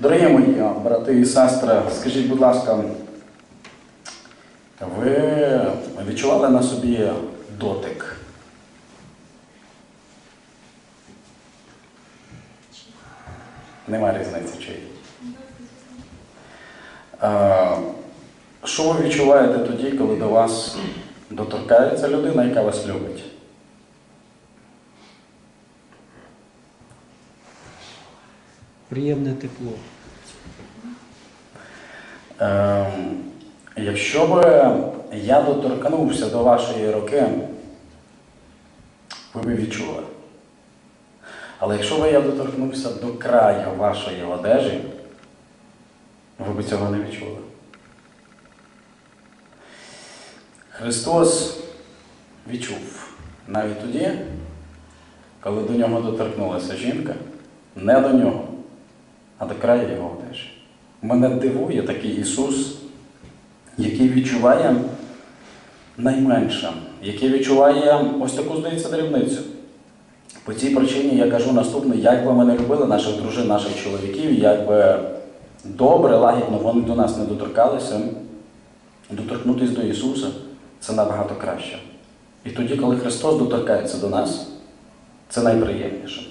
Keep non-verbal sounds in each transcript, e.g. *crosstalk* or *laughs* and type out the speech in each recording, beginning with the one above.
Дорогі мої брати і сестри, скажіть, будь ласка, ви відчували на собі дотик? Нема різниці чи. Е, Що ви відчуваєте тоді, коли до вас доторкається людина, яка вас любить? Приємне тепло. Ем, якщо би я доторкнувся до вашої руки, ви б відчули. Але якщо би я доторкнувся до краю вашої одежі, ви б цього не відчули. Христос відчув навіть тоді, коли до нього доторкнулася жінка, не до нього, а до краю його одежі. Мене дивує такий Ісус, який відчуває найменше, який відчуває ось таку, здається, дрібницю. По цій причині я кажу наступне, як би ми не любили наших дружин, наших чоловіків, як би добре, лагідно вони до нас не доторкалися, доторкнутися до Ісуса це набагато краще. І тоді, коли Христос доторкається до нас, це найприємніше.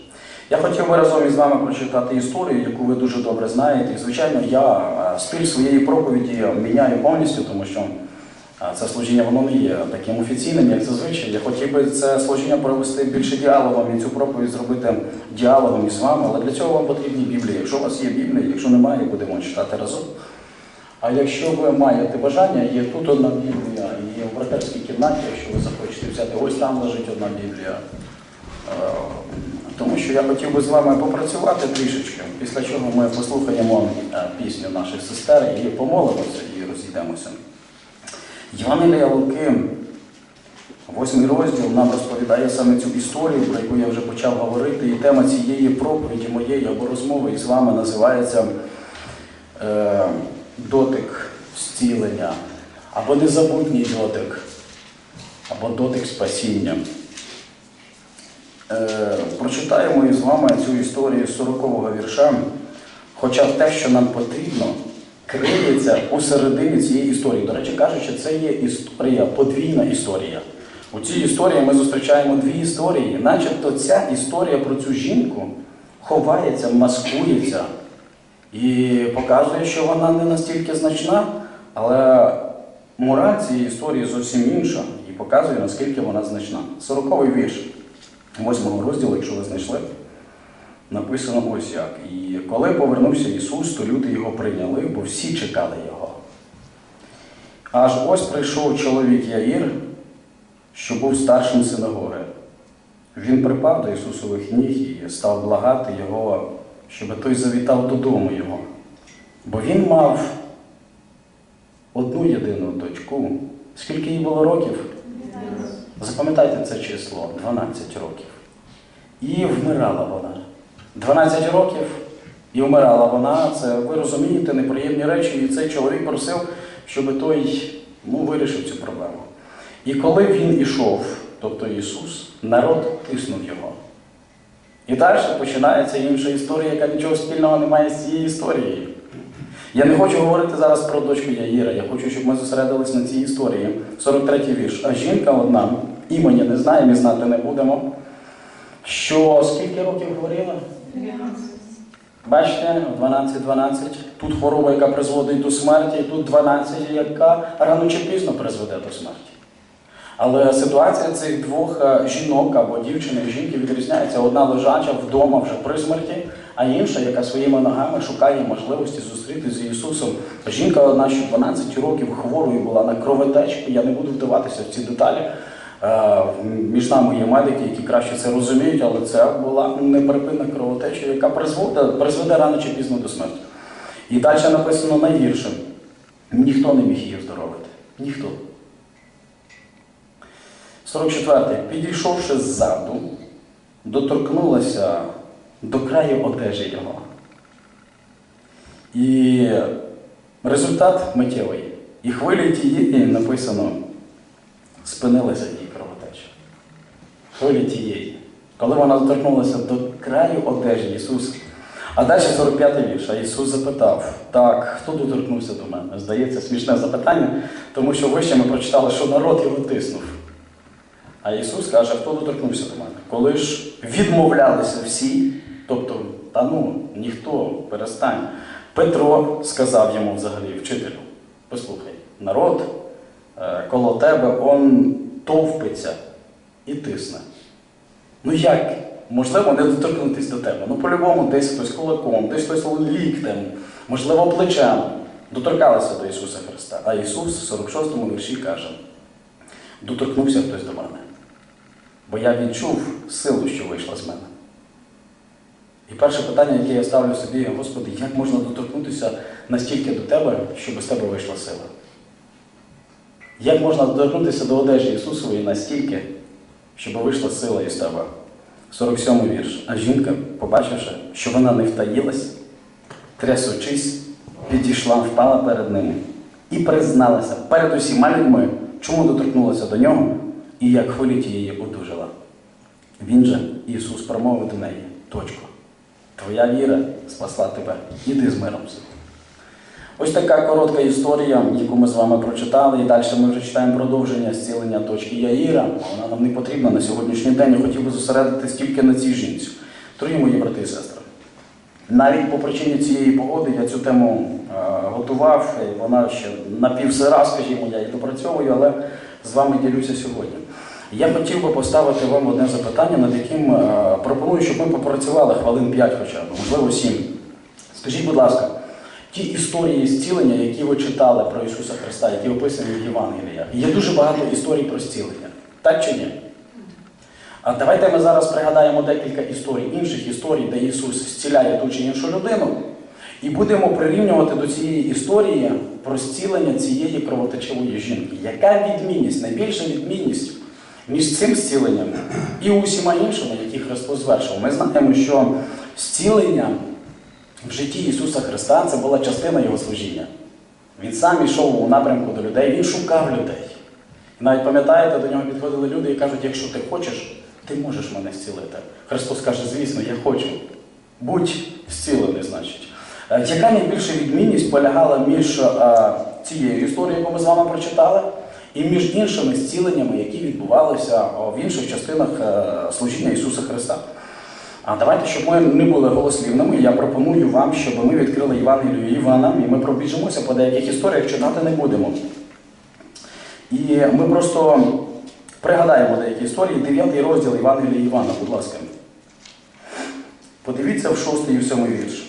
Я хотів би разом із вами прочитати історію, яку ви дуже добре знаєте. І, звичайно, я е, стиль своєї проповіді міняю повністю, тому що е, це служіння воно не є таким офіційним, як зазвичай. Я хотів би це служіння провести більше діалогом і цю проповідь зробити діалогом із вами, але для цього вам потрібні Біблії. Якщо у вас є Біблія, якщо немає, будемо читати разом. А якщо ви маєте бажання, є тут одна Біблія, є в братерській кімнаті, якщо ви захочете взяти, ось там лежить одна Біблія. Тому що я хотів би з вами попрацювати трішечки, після чого ми послухаємо е, пісню наших сестер і помолимося і розійдемося. Євангелія Луки, восьмий розділ, нам розповідає саме цю історію, про яку я вже почав говорити, і тема цієї проповіді моєї або розмови із вами називається е, дотик зцілення, або незабутній дотик, або дотик спасіння. Е, прочитаємо із вами цю історію з 40-го вірша, хоча те, що нам потрібно, криється у середині цієї історії. До речі, кажучи, це є історія, подвійна історія. У цій історії ми зустрічаємо дві історії, начебто ця історія про цю жінку ховається, маскується і показує, що вона не настільки значна, але мораль цієї історії зовсім інша і показує, наскільки вона значна. 40-й вірш. Восьмого розділу, якщо ви знайшли, написано ось як. І коли повернувся Ісус, то люди його прийняли, бо всі чекали Його. Аж ось прийшов чоловік Яїр, що був старшим синагоги. Він припав до Ісусових ніг і став благати Його, щоб той завітав додому Його. Бо він мав одну єдину дочку. Скільки їй було років? Запам'ятайте це число 12 років. І вмирала вона. 12 років і вмирала вона. Це ви розумієте неприємні речі. І цей чоловік просив, щоб той ну, вирішив цю проблему. І коли він ішов, тобто Ісус, народ тиснув його. І далі починається інша історія, яка нічого спільного не має з цією історією. Я не хочу говорити зараз про дочку Яїра, я хочу, щоб ми зосередились на цій історії. 43-й вірш. А жінка одна, імені не знаємо і знати не будемо. Що скільки років говорила? 12. Бачите, 12-12. Тут хвороба, яка призводить до смерті, і тут 12, яка рано чи пізно призведе до смерті. Але ситуація цих двох е, жінок або дівчини жінки відрізняється. Одна лежача вдома вже при смерті, а інша, яка своїми ногами шукає можливості зустрітися з Ісусом. Жінка одна, що 12 років хворою була на кровотечку. Я не буду вдаватися в ці деталі. Е, Між нами є медики, які краще це розуміють, але це була неприпинна кровотеча, яка призведе, призведе рано чи пізно до смерті. І далі написано найгірше. Ніхто не міг її оздоровити. Ніхто. 44. Підійшовши ззаду, доторкнулася до краю одежі його. І результат миттєвий. І хвилі тієї написано, спинилася її кровотеча. Хвилі тієї. Коли вона доторкнулася до краю одежі Ісуса, А далі 45-й вірш. А Ісус запитав: так, хто доторкнувся до мене? Здається, смішне запитання, тому що вище ми прочитали, що народ його тиснув. А Ісус каже, хто доторкнувся до мене? Коли ж відмовлялися всі, тобто, та ну, ніхто, перестань. Петро сказав йому взагалі, вчителю, послухай, народ е, коло тебе он товпиться і тисне. Ну як? Можливо, не доторкнутися до тебе. Ну, по-любому, десь хтось кулаком, десь хтось ліктем, можливо, плечем. Доторкалися до Ісуса Христа. А Ісус в 46-му вірші каже: доторкнувся хтось до мене. Бо я відчув силу, що вийшла з мене. І перше питання, яке я ставлю собі, Господи, як можна доторкнутися настільки до Тебе, щоб з Тебе вийшла сила? Як можна доторкнутися до одежі Ісусової настільки, щоб вийшла сила із тебе? 47 вірш. А жінка, побачивши, що вона не втаїлась, трясучись, підійшла, впала перед ними і призналася перед усіма людьми, чому доторкнулася до нього і як хвилі тієї одужала. Він же, Ісус, промовив до неї, точку. Твоя віра спасла тебе. Іди з миром. Ось така коротка історія, яку ми з вами прочитали, і далі ми вже читаємо продовження зцілення точки Яїра. Вона нам не потрібна на сьогоднішній день. Я хотів би зосередитись тільки на цій жінці. Дорогі мої брати і сестри. Навіть по причині цієї погоди я цю тему е, готував, і вона ще напівсира, скажімо, я її допрацьовую, але з вами ділюся сьогодні. Я хотів би поставити вам одне запитання, над яким е, пропоную, щоб ми попрацювали хвилин 5 хоча б, можливо 7. Скажіть, будь ласка, ті історії зцілення, які ви читали про Ісуса Христа, які описані в Євангеліях, є дуже багато історій про зцілення. Так чи ні? А давайте ми зараз пригадаємо декілька історій, інших історій, де Ісус зціляє ту чи іншу людину, і будемо прирівнювати до цієї історії про зцілення цієї кровотечевої жінки. Яка відмінність, найбільша відмінність між цим зціленням і усіма іншими, які Христос звершив? Ми знаємо, що зцілення в житті Ісуса Христа це була частина Його служіння. Він сам йшов у напрямку до людей, він шукав людей. І навіть пам'ятаєте, до нього підходили люди і кажуть, якщо ти хочеш, ти можеш мене зцілити. Христос каже, звісно, я хочу. Будь зцілений, значить. Е, Яка найбільша відмінність полягала між е, цією історією, яку ми з вами прочитали, і між іншими зціленнями, які відбувалися в інших частинах е, служіння Ісуса Христа? А давайте, щоб ми не були голослівними, я пропоную вам, щоб ми відкрили Євангелію Івана, і ми пробіжимося по деяких історіях, читати не будемо. І ми просто пригадаємо деякі історії, 9 розділ Євангелія Івана, будь ласка. Подивіться в 6 і в 7 вірш.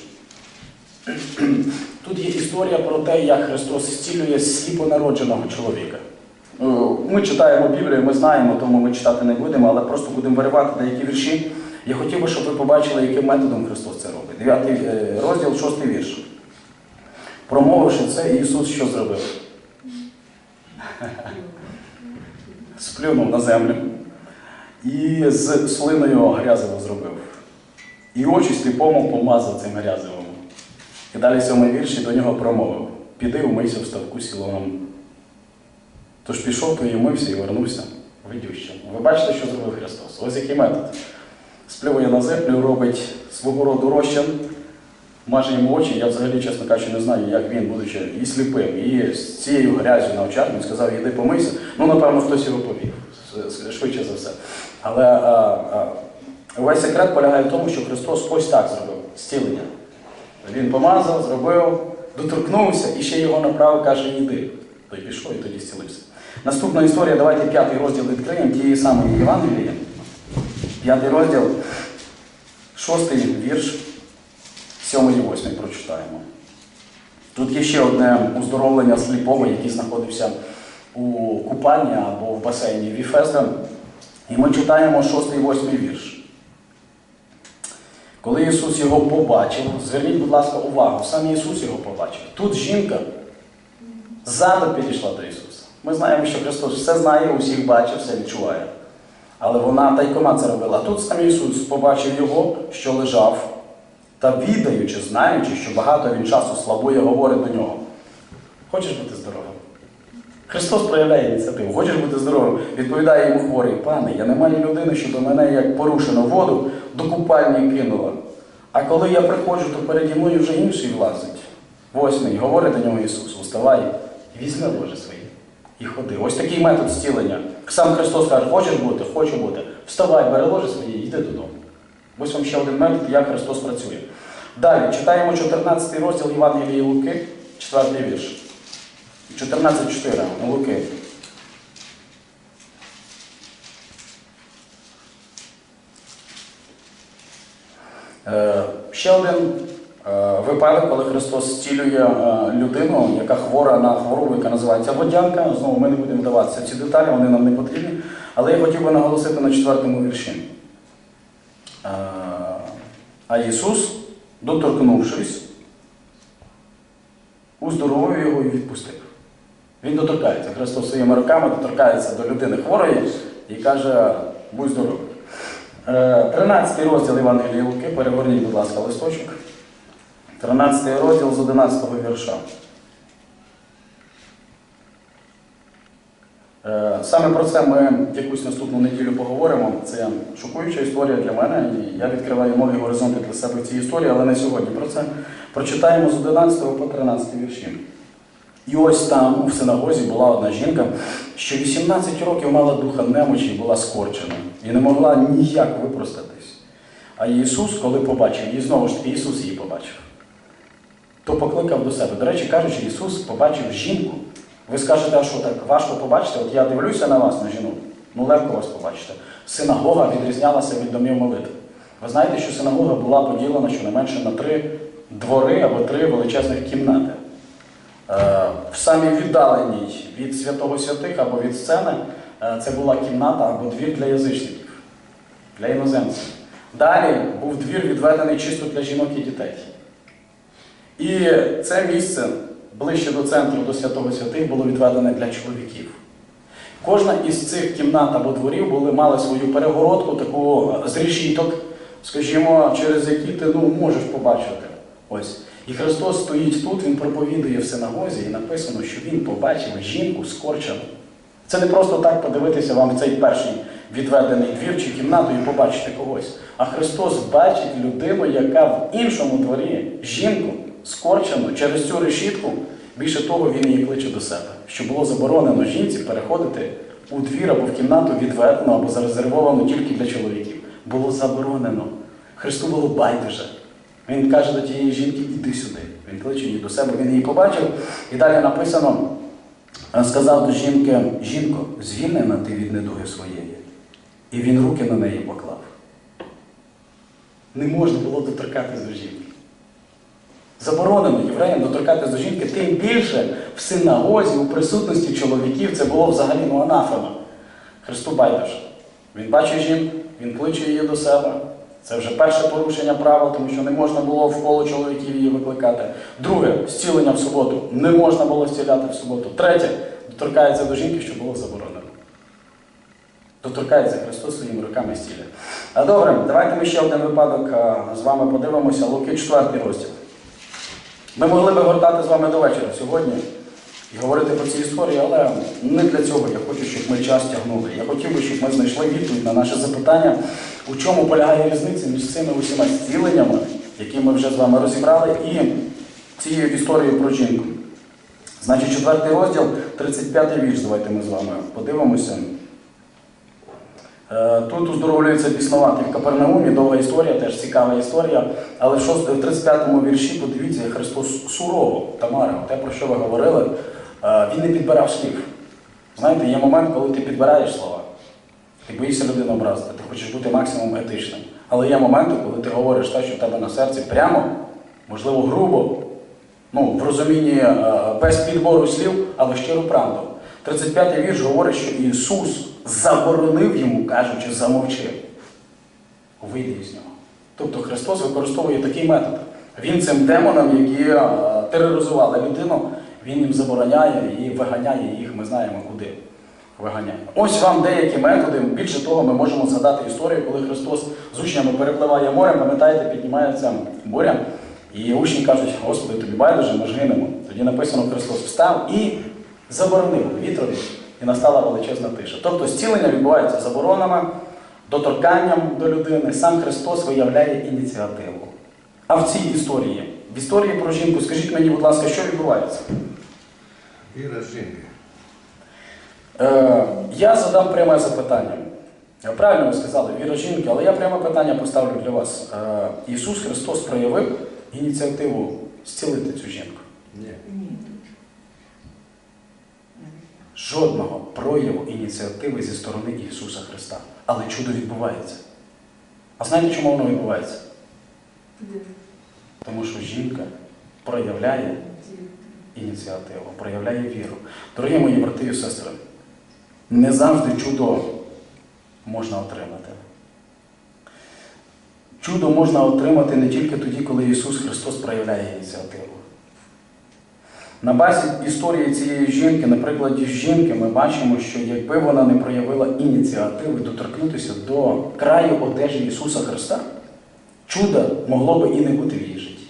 Тут є історія про те, як Христос зцілює сліпонародженого чоловіка. Е, Ми читаємо Біблію, ми знаємо, тому ми читати не будемо, але просто будемо виривати деякі вірші. Я хотів би, щоб ви побачили, яким методом Христос це робить. 9 розділ, 6 вірш. Промовивши це, Ісус що зробив? *laughs* Сплюнув на землю і з слиною грязиво зробив. І очі сліпому помазав цим грязивом. І далі сьомий вірш і до нього промовив: Піди умийся в ставку сілоном. Тож пішов, то і умився і вернувся видющим. Ви бачите, що зробив Христос? Ось який метод. Сплює на землю, робить свого роду розчин, маже йому очі. Я взагалі, чесно кажучи, не знаю, як він, будучи і сліпим, і з цією грязю на очах, він сказав, іди помийся. Ну, напевно, хтось його повів, швидше за все. Але а, а, весь секрет полягає в тому, що Христос ось так зробив зцілення. Він помазав, зробив, доторкнувся і ще його направив, каже, йди. Той пішов і тоді зцілився. Наступна історія, давайте п'ятий розділ відкриємо тієї самої Євангелії. П'ятий розділ, шостий вірш, сьомий і восьмий прочитаємо. Тут є ще одне уздоровлення сліпого, який знаходився у купальні або в басейні Віфезда. І ми читаємо шостий і восьмий вірш. Коли Ісус його побачив, зверніть, будь ласка, увагу, сам Ісус його побачив. Тут жінка ззаду підійшла до Ісуса. Ми знаємо, що Христос все знає, усіх бачить, все відчуває. Але вона тайкома це робила. Тут сам Ісус побачив його, що лежав, та відаючи, знаючи, що багато він часу слабує, говорить до нього. Хочеш бути здоровим? Христос проявляє ініціативу. Хочеш бути здоровим? Відповідає йому хворий, пане, я не маю людини, що до мене, як порушено воду, до купальні кинула. А коли я приходжу, то переді мною вже інший влазить. Восьмий, говорить до нього Ісус, уставай, візьми ложе своє і ходи. Ось такий метод зцілення. Сам Христос каже, хочеш бути, хочу бути. Вставай, бери ложе своє і йди додому. Ось вам ще один метод, як Христос працює. Далі читаємо 14 розділ Євангелії Луки, 4 вірш. 14.4 Луки. Е, Ще один випадок, коли Христос зцілює е, людину, яка хвора на хворобу, яка називається водянка. Знову ми не будемо вдаватися ці деталі, вони нам не потрібні. Але я хотів би наголосити на четвертому вірші. Е, А Ісус, доторкнувшись, уздоровив його і відпустив. Він доторкається. Христос своїми руками доторкається до людини хворої і каже, будь здоровий. Е, 13 розділ Євангелії Луки, перегорніть, будь ласка, листочок. 13 розділ з 11 вірша. Е, Саме про це ми якусь наступну неділю поговоримо. Це шокуюча історія для мене, і я відкриваю нові горизонти для себе в цій історії, але не сьогодні про це. Прочитаємо з 11 по 13 вірші. І ось там, у синагозі, була одна жінка, що 18 років мала духа немочі і була скорчена, і не могла ніяк випростатись. А Ісус, коли побачив її, знову ж таки, Ісус її побачив, то покликав до себе. До речі, кажучи, Ісус побачив жінку. Ви скажете, що так важко побачити? От я дивлюся на вас, на жінок, ну легко вас побачити. Синагога відрізнялася від домів молитви. Ви знаєте, що синагога була поділена щонайменше на три двори або три величезних кімнати. Е, В самій віддаленій від святого святих або від сцени е, це була кімната або двір для язичників, для іноземців. Далі був двір відведений чисто для жінок і дітей. І це місце ближче до центру, до святого святих, було відведене для чоловіків. Кожна із цих кімнат або дворів були, мали свою перегородку, таку е, з решіток, скажімо, через які ти ну, можеш побачити. Ось. І Христос стоїть тут, Він проповідує в синагозі, і написано, що Він побачив жінку скорчену. Це не просто так подивитися вам в цей перший відведений двір чи кімнату і побачити когось. А Христос бачить людину, яка в іншому дворі, жінку, скорчену через цю решітку. Більше того, він її кличе до себе, що було заборонено жінці переходити у двір або в кімнату відведену або зарезервовану тільки для чоловіків. Було заборонено. Христу було байдуже. Він каже до тієї жінки, іди сюди. Він кличе її до себе, він її побачив. І далі написано, сказав до жінки, жінко, звільнена ти від недуги своєї. І він руки на неї поклав. Не можна було доторкатись до жінки. Заборонено євреям доторкатись до жінки, тим більше в синагозі, у присутності чоловіків, це було взагалі ну, анафема. Христу байдуже. Він бачить жінку, він кличе її до себе. Це вже перше порушення правил, тому що не можна було в коло чоловіків її викликати. Друге, зцілення в суботу. Не можна було зціляти в суботу. Третє, доторкається до жінки, що було заборонено. Доторкається Христос своїми руками зціля. А добре, давайте ми ще один випадок з вами подивимося. Луки 4 розділ. Ми могли би гортати з вами до вечора сьогодні і говорити про ці історії, але не для цього я хочу, щоб ми час тягнули. Я хотів би, щоб ми знайшли відповідь на наше запитання, у чому полягає різниця між цими усіма зціленнями, які ми вже з вами розібрали, і цією історією про жінку. Значить, четвертий розділ, 35 вірш, давайте ми з вами подивимося. Е, Тут оздоровлюється біснувати в Капернаумі, довга історія, теж цікава історія. Але в 35-му вірші подивіться, Христос сурово, Тамара, те, про що ви говорили, е, він не підбирав слів. Знаєте, є момент, коли ти підбираєш слова. Ти боїшся людину образити, ти хочеш бути максимум етичним. Але є моменти, коли ти говориш те, що в тебе на серці прямо, можливо, грубо, ну, в розумінні е, без підбору слів, але щиру правду. 35-й вірш говорить, що Ісус заборонив йому, кажучи, замовчи. Вийди із нього. Тобто Христос використовує такий метод. Він цим демонам, які е, тероризували людину, він їм забороняє і виганяє їх, ми знаємо куди. Виганяє. Ось вам деякі методи. Більше того, ми можемо згадати історію, коли Христос з учнями перепливає морем, пам'ятаєте, піднімається буря, і учні кажуть, Господи, тобі байдуже, ми ж гинемо. Тоді написано, Христос встав і заборонив вітрові, і настала величезна тиша. Тобто зцілення відбувається заборонами, доторканням до людини. Сам Христос виявляє ініціативу. А в цій історії, в історії про жінку, скажіть мені, будь ласка, що відбувається? Віра жінки. Е, я задам пряме запитання. Е, Правильно ви сказали, віра жінки, але я пряме питання поставлю для вас. Е, Ісус Христос проявив ініціативу зцілити цю жінку. Ні. Жодного прояву ініціативи зі сторони Ісуса Христа. Але чудо відбувається. А знаєте, чому воно відбувається? Тому що жінка проявляє ініціативу, проявляє віру. Дорогі мої брати і сестри, не завжди чудо можна отримати. Чудо можна отримати не тільки тоді, коли Ісус Христос проявляє ініціативу. На базі історії цієї жінки, на прикладі жінки, ми бачимо, що якби вона не проявила ініціативи доторкнутися до краю одежі Ісуса Христа, чуда могло би і не бути в її житті.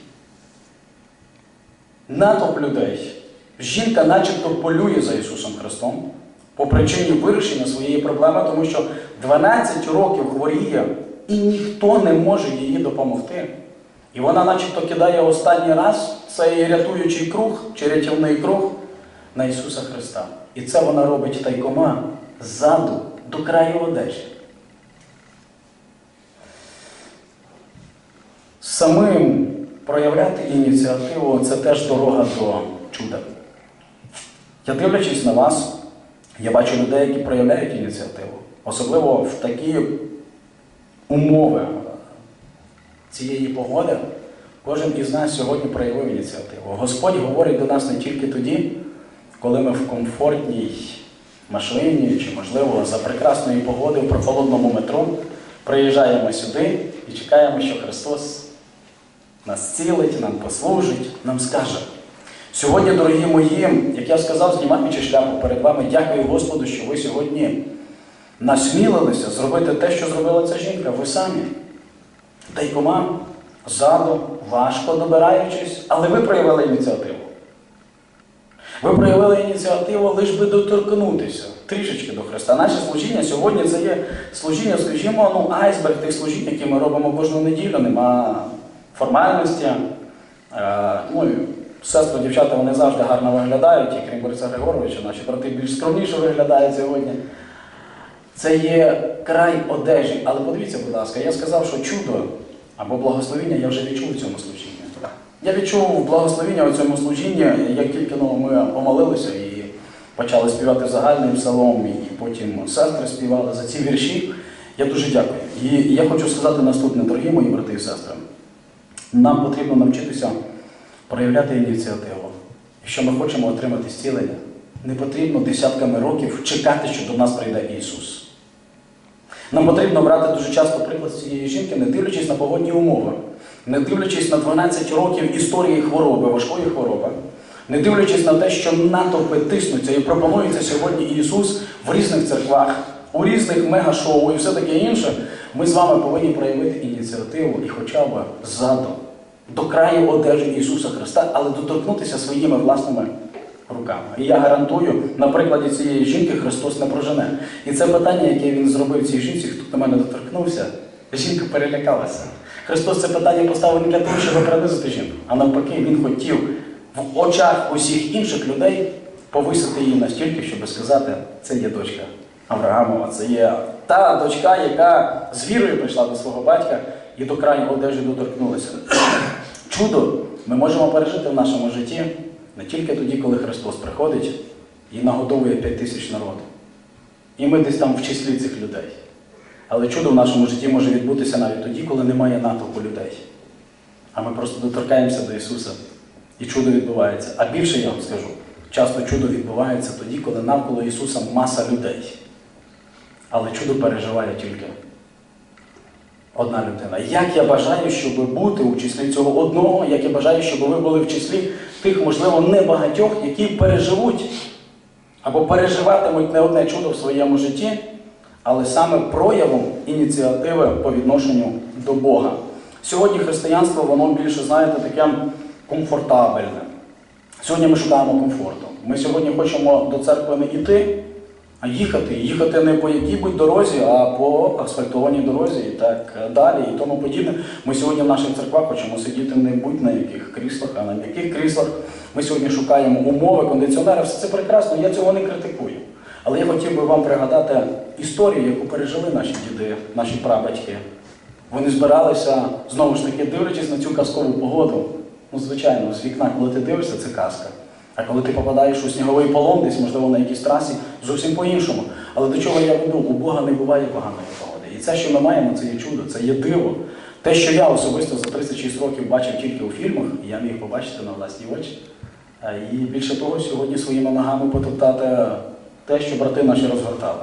Натовп людей. Жінка начебто полює за Ісусом Христом по причині вирішення своєї проблеми, тому що 12 років хворіє і ніхто не може їй допомогти. І вона начебто кидає останній раз цей рятуючий круг чи рятівний круг на Ісуса Христа. І це вона робить тайкома ззаду до краю одежі. Самим проявляти ініціативу це теж дорога до чуда. Я дивлячись на вас, я бачу людей, які проявляють ініціативу. Особливо в такі умови цієї погоди, кожен із нас сьогодні проявив ініціативу. Господь говорить до нас не тільки тоді, коли ми в комфортній машині чи, можливо, за прекрасної погоди в прохолодному метро приїжджаємо сюди і чекаємо, що Христос нас цілить, нам послужить, нам скаже. Сьогодні, дорогі мої, як я сказав, знімаючи шляпу перед вами, дякую Господу, що ви сьогодні насмілилися зробити те, що зробила ця жінка, ви самі. Тайкома, ззаду, важко добираючись, але ви проявили ініціативу. Ви проявили ініціативу лише би доторкнутися трішечки до Христа. Наше служіння сьогодні це є служіння, скажімо, ну, айсберг тих служінь, які ми робимо кожну неділю, нема формальності. Е, ну, сестри, дівчата, вони завжди гарно виглядають, і крім Бориса Григоровича, наші брати більш скромніше виглядають сьогодні. Це є край одежі. Але подивіться, будь ласка, я сказав, що чудо або благословіння я вже відчув в цьому служінні. Я відчув благословіння у цьому служінні, як тільки ну, ми помолилися і почали співати загальним псалом, і потім сестри співали за ці вірші. Я дуже дякую. І я хочу сказати наступне, дорогі мої брати і сестри. Нам потрібно навчитися проявляти ініціативу. Якщо ми хочемо отримати зцілення, не потрібно десятками років чекати, що до нас прийде Ісус. Нам потрібно брати дуже часто приклад з цієї жінки, не дивлячись на погодні умови, не дивлячись на 12 років історії хвороби, важкої хвороби, не дивлячись на те, що натовпи тиснуться і пропонується сьогодні Ісус в різних церквах, у різних мегашоу і все таке інше, ми з вами повинні проявити ініціативу і хоча б ззаду, до краю одежі Ісуса Христа, але доторкнутися своїми власними руками. І я гарантую, на прикладі цієї жінки Христос не прожене. І це питання, яке він зробив цій жінці, хто до мене доторкнувся, жінка перелякалася. Христос це питання поставив не для того, щоб принизити жінку, а навпаки, Він хотів в очах усіх інших людей повисити її настільки, щоб сказати, це є дочка Авраамова, це є та дочка, яка з вірою прийшла до свого батька і до краю одежі доторкнулася. *clears throat* Чудо ми можемо пережити в нашому житті не тільки тоді, коли Христос приходить і нагодовує 5 тисяч народу. І ми десь там в числі цих людей. Але чудо в нашому житті може відбутися навіть тоді, коли немає натовпу людей. А ми просто доторкаємося до Ісуса, і чудо відбувається. А більше я вам скажу, часто чудо відбувається тоді, коли навколо Ісуса маса людей. Але чудо переживає тільки одна людина. Як я бажаю, щоб бути у числі цього одного, як я бажаю, щоб ви були в числі тих, можливо, небагатьох, які переживуть або переживатимуть не одне чудо в своєму житті, але саме проявом ініціативи по відношенню до Бога. Сьогодні християнство, воно більше, знаєте, таке комфортабельне. Сьогодні ми шукаємо комфорту. Ми сьогодні хочемо до церкви не йти, А їхати, їхати не по якій-будь дорозі, а по асфальтованій дорозі і так далі, і тому подібне. Ми сьогодні в наших церквах хочемо сидіти не будь на яких кріслах, а на яких кріслах. Ми сьогодні шукаємо умови, кондиціонери, все це прекрасно, я цього не критикую. Але я хотів би вам пригадати історію, яку пережили наші діди, наші прабатьки. Вони збиралися, знову ж таки, дивлячись на цю казкову погоду. Ну, звичайно, з вікна, коли ти дивишся, це казка. А коли ти попадаєш у сніговий полон, десь, можливо, на якійсь трасі, зовсім по-іншому. Але до чого я веду? У Бога не буває поганої погоди. І це, що ми маємо, це є чудо, це є диво. Те, що я особисто за 36 років бачив тільки у фільмах, я міг побачити на власні очі. І більше того, сьогодні своїми ногами потоптати те, що брати наші розгортали.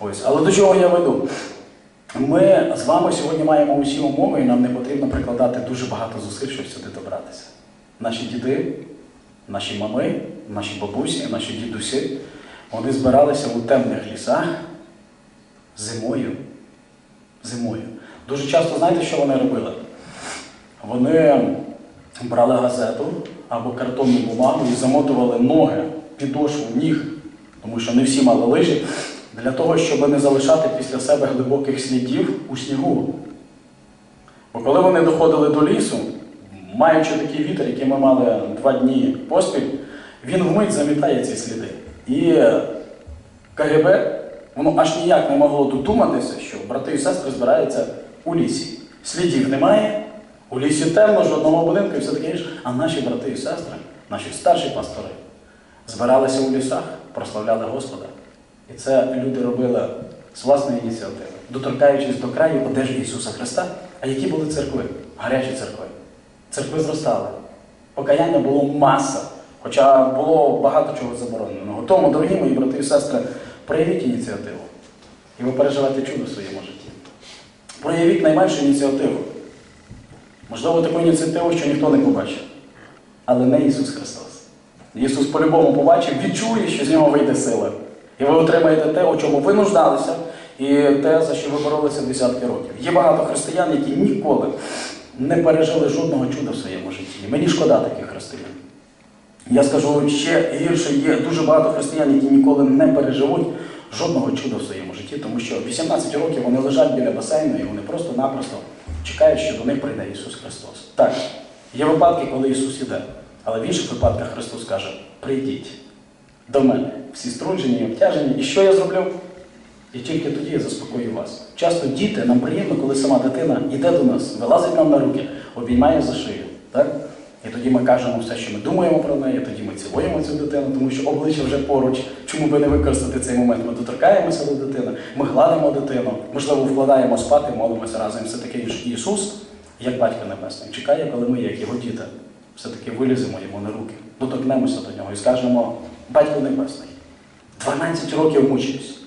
Ось. Але до чого я веду? Ми з вами сьогодні маємо усі умови, і нам не потрібно прикладати дуже багато зусиль, щоб сюди добратися. Наші діди, наші мами, наші бабусі, наші дідусі, вони збиралися у темних лісах зимою. Зимою. Дуже часто знаєте, що вони робили? Вони брали газету або картонну бумагу і замотували ноги, підошву, ніг, тому що не всі мали лижі, для того, щоб не залишати після себе глибоких слідів у снігу. Бо коли вони доходили до лісу, маючи такий вітер, який ми мали два дні поспіль, він вмить замітає ці сліди. І КГБ, воно аж ніяк не могло додуматися, що брати і сестри збираються у лісі. Слідів немає, у лісі темно, жодного будинку і все таке інше. А наші брати і сестри, наші старші пастори, збиралися у лісах, прославляли Господа. І це люди робили з власної ініціативи, доторкаючись до краю одежі Ісуса Христа. А які були церкви? Гарячі церкви. Церкви зростали. Покаяння було маса, хоча було багато чого забороненого. Тому, дорогі мої брати і сестри, проявіть ініціативу. І ви переживете чудо в своєму житті. Проявіть найменшу ініціативу. Можливо, таку ініціативу, що ніхто не побачив. Але не Ісус Христос. Ісус по-любому побачив, відчує, що з нього вийде сила. І ви отримаєте те, у чому ви нуждалися, і те, за що ви боролися десятки років. Є багато християн, які ніколи не пережили жодного чуда в своєму житті. Мені шкода таких християн. Я скажу ще гірше, є дуже багато християн, які ніколи не переживуть жодного чуда в своєму житті, тому що 18 років вони лежать біля басейну і вони просто-напросто чекають, що до них прийде Ісус Христос. Так, є випадки, коли Ісус іде, але в інших випадках Христос каже: прийдіть до мене, всі струджені і обтяжені. І що я зроблю? І тільки тоді я заспокою вас. Часто діти, нам приємно, коли сама дитина йде до нас, вилазить нам на руки, обіймає за шию. Так? І тоді ми кажемо все, що ми думаємо про неї, тоді ми цілуємо цю дитину, тому що обличчя вже поруч. Чому би не використати цей момент? Ми доторкаємося до дитини, ми гладимо дитину, можливо, вкладаємо спати, молимося разом. Все таки Ісус, як батько небесний, чекає, коли ми, як його діти, все-таки виліземо йому на руки, доторкнемося до нього і скажемо, батько небесний, 12 років мучився.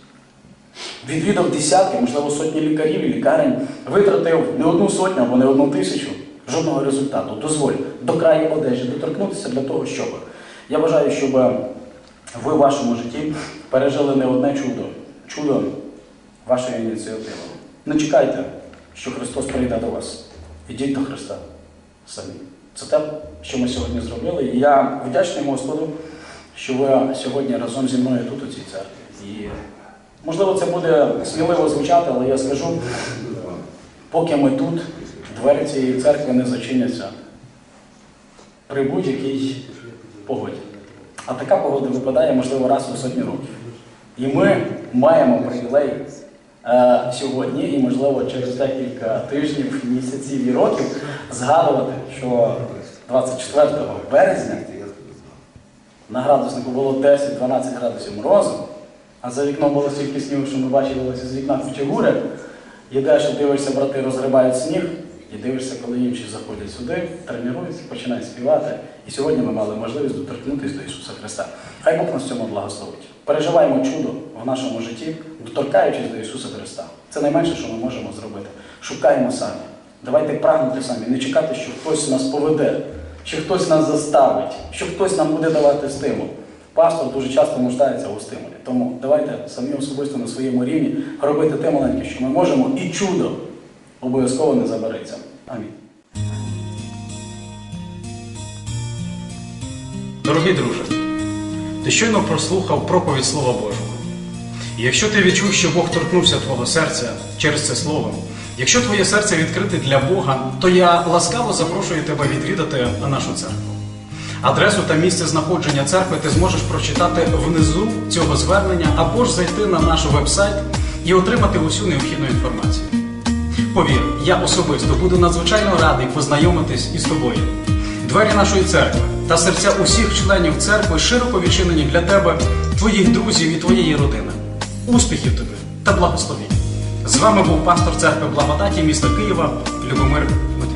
Відвідав десятки, можливо, сотні лікарів і лікарень, витратив не одну сотню або не одну тисячу, жодного результату. Дозволь до краю одежі доторкнутися для того, щоб. Я бажаю, щоб ви в вашому житті пережили не одне чудо, чудо вашої ініціативи. Не чекайте, що Христос прийде до вас. Ідіть до Христа самі. Це те, що ми сьогодні зробили. І я вдячний Господу, що ви сьогодні разом зі мною тут у цій церкві. Можливо, це буде сміливо звучати, але я скажу, поки ми тут, двері цієї церкви не зачиняться при будь-якій погоді. А така погода випадає, можливо, раз у сотні років. І ми маємо привілей е, сьогодні і, можливо, через декілька тижнів, місяців і років згадувати, що 24 березня на градуснику було 10-12 градусів морозу, а за вікном було стільки снігу, що ми бачили з вікна кучегури. Йдеш і дивишся, брати розгрибають сніг, і дивишся, коли інші заходять сюди, тренуються, починають співати. І сьогодні ми мали можливість доторкнутися до Ісуса Христа. Хай Бог нас в цьому благословить. Переживаємо чудо в нашому житті, доторкаючись до Ісуса Христа. Це найменше, що ми можемо зробити. Шукаємо самі. Давайте прагнути самі, не чекати, що хтось нас поведе, що хтось нас заставить, що хтось нам буде давати стимул. Пастор дуже часто нуждається у стимулі. Тому давайте самі особисто на своєму рівні робити те маленьке, що ми можемо, і чудо обов'язково не забереться. Амінь. Дорогий друже, ти щойно прослухав проповідь Слова Божого. І якщо ти відчув, що Бог торкнувся твого серця через це слово, якщо твоє серце відкрите для Бога, то я ласкаво запрошую тебе відвідати нашу церкву. Адресу та місце знаходження церкви ти зможеш прочитати внизу цього звернення або ж зайти на наш вебсайт і отримати усю необхідну інформацію. Повір, я особисто буду надзвичайно радий познайомитись із тобою. Двері нашої церкви та серця усіх членів церкви широко відчинені для тебе, твоїх друзів і твоєї родини. Успіхів тобі та благословінь! З вами був пастор церкви благодаті міста Києва Любомир Матвій.